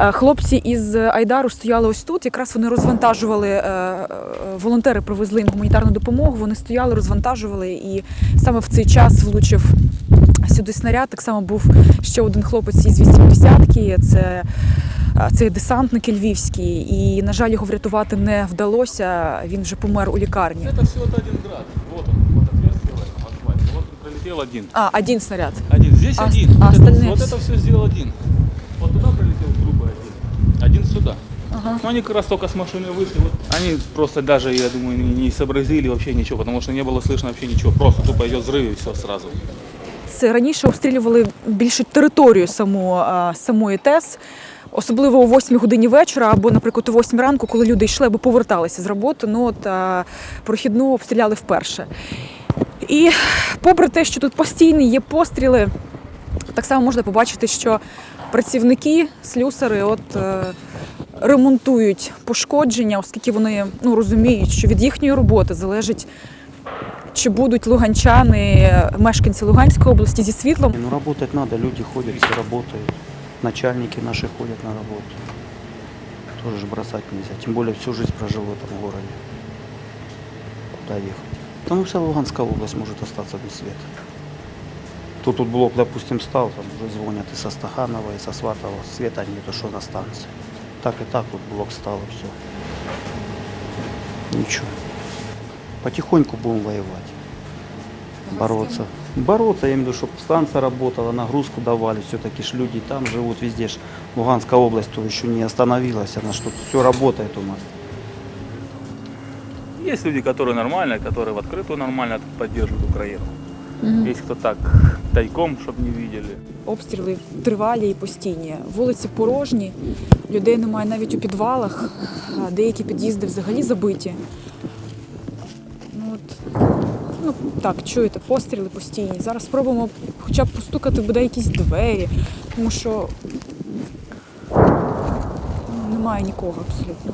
Е, Хлопці із Айдару стояли ось тут. Якраз вони розвантажували е, е, волонтери, привезли їм гуманітарну допомогу. Вони стояли, розвантажували, і саме в цей час влучив сюди снаряд. Так само був ще один хлопець із 80-ки. Це е, це десантник львівський, і на жаль, його врятувати не вдалося. Він вже помер у лікарні. Это всего-то один град. Вот он, вот отверстие в этом асфальте. Вот он пролетел один. А, один снаряд. Один. Здесь А один. ост- а вот, это, остальные вот все? это все сделал один. один. Один сюда. Ага. Но они как раз только с машины вышли. Вот они просто даже, я думаю, не, не сообразили вообще ничего, потому что не было слышно вообще ничего. Просто тупо идет взрыв и все сразу. Це раніше обстрілювали більше територію саму, а, самої ТЕС, особливо о 8 годині вечора або, наприклад, о 8 ранку, коли люди йшли або поверталися з роботи. Ну от а, прохідну обстріляли вперше. І попри те, що тут постійні є постріли, так само можна побачити, що працівники, слюсари, от. е, Ремонтують пошкодження, оскільки вони ну, розуміють, що від їхньої роботи залежить, чи будуть луганчани, мешканці Луганської області зі світлом. Ну, работать надо, люди ходят, все работают. Начальники наши ходят на работу. Тоже же бросать нельзя. Тем более всю жизнь прожил в этом городе. Куда ехать? Там вся Луганская область может остаться без света. Тут тут блок, допустим, стал, там уже звонят и со Стаханова, и со Сватова. Света нету, что на станции. Так и так вот блок стал, и все. Ничего. Потихоньку будем воевать бороться. Бороться, я имею в виду, чтобы станция работала, нагрузку давали. Все-таки ж люди там живут, везде ж Луганская область то еще не остановилась, она что все работает у нас. Есть люди, которые нормально, которые в открытую нормально поддерживают Украину. Есть кто так тайком, чтобы не видели. Обстріли тривалі і постійні. Вулиці порожні, людей немає навіть у підвалах, а деякі під'їзди взагалі забиті. Ну, от, ну так, чуєте, постріли постійні. Зараз спробуємо хоча б постукати бодай якісь двері, тому що ну, немає нікого абсолютно.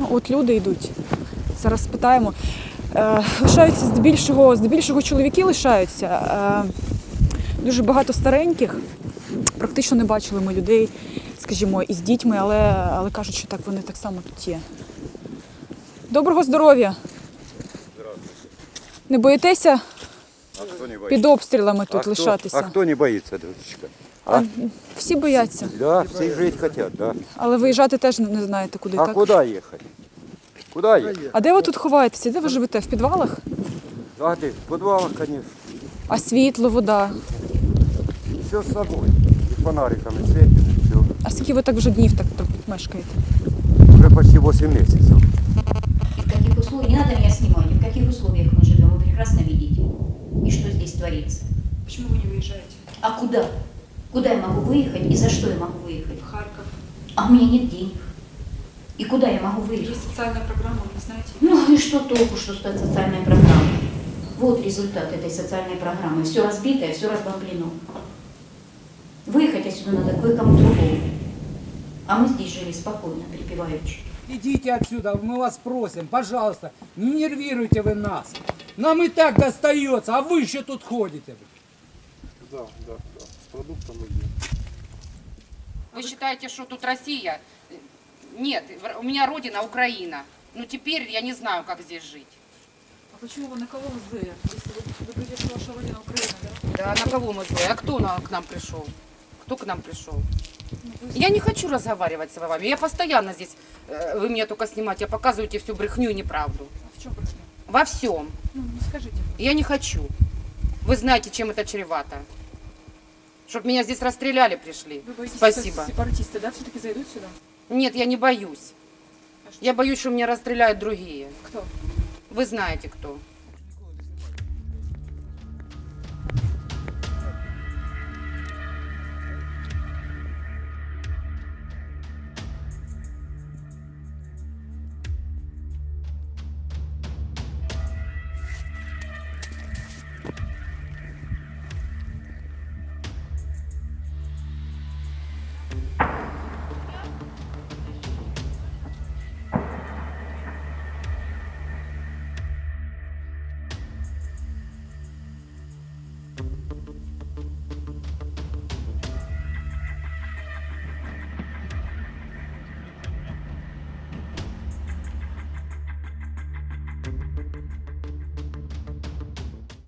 Ну, от люди йдуть. Зараз спитаємо. Е, лишаються здебільшого, здебільшого чоловіки лишаються. Е, дуже багато стареньких. Практично не бачили ми людей, скажімо, із дітьми, але, але кажуть, що так вони так само тут є. Доброго здоров'я! Не боїтеся А під обстрілами тут кто, лишатися? А кто не боится, дочечка? А, всі бояться, Да, все жить хотят, да. але виїжджати теж не- знаєте куди. А так? куда ехать? Куда ехать? А де ви тут ховаєтеся? Де ви живете? В підвалах? А ты, в подвалах, конечно. А світло, вода. Все с собой. И фонариками светим, и все. А скільки ви так вже днів так тут мешкаєте? Уже почти 8 месяцев. И в каких условиях, не надо меня снимать, и в каких условиях мы живем, вы прекрасно видите. И что здесь творится. Чому ви не виїжджаєте? А куда? Куда я могу выехать и за что я могу выехать? В Харків. А у меня нет денег. И куда я могу выехать? соціальна програма, ви знаєте. Ну и что толку, что стоит социальная программа? Вот результат этой социальной программы. Все разбитое, все разбомблено. Выехать отсюда надо кое-кому другому. А мы здесь жили спокойно, припеваючи. Идите отсюда, мы вас просим, пожалуйста, не нервируйте вы нас. Нам и так достается, а вы еще тут ходите. Вы считаете, что тут Россия? Нет, у меня родина Украина. Ну теперь я не знаю, как здесь жить. А почему вы на кого вы злые? Если вы, вы говорите, что ваша родина Украина, да? Да, на кого мы злые? А кто на- к нам пришел? Кто к нам пришел? Я не хочу разговаривать с вами. Я постоянно здесь, э, вы меня только снимаете, показываете всю брехню и неправду. А в чем брехня? Во всем. Ну, ну скажите. Я не хочу. Вы знаете, чем это чревато. Чтоб меня здесь расстреляли пришли. Вы боитесь, Спасибо. сепаратисты, да, все-таки зайдут сюда? Нет, я не боюсь. Я боюсь, что меня расстреляют другие. Кто? Вы знаете кто.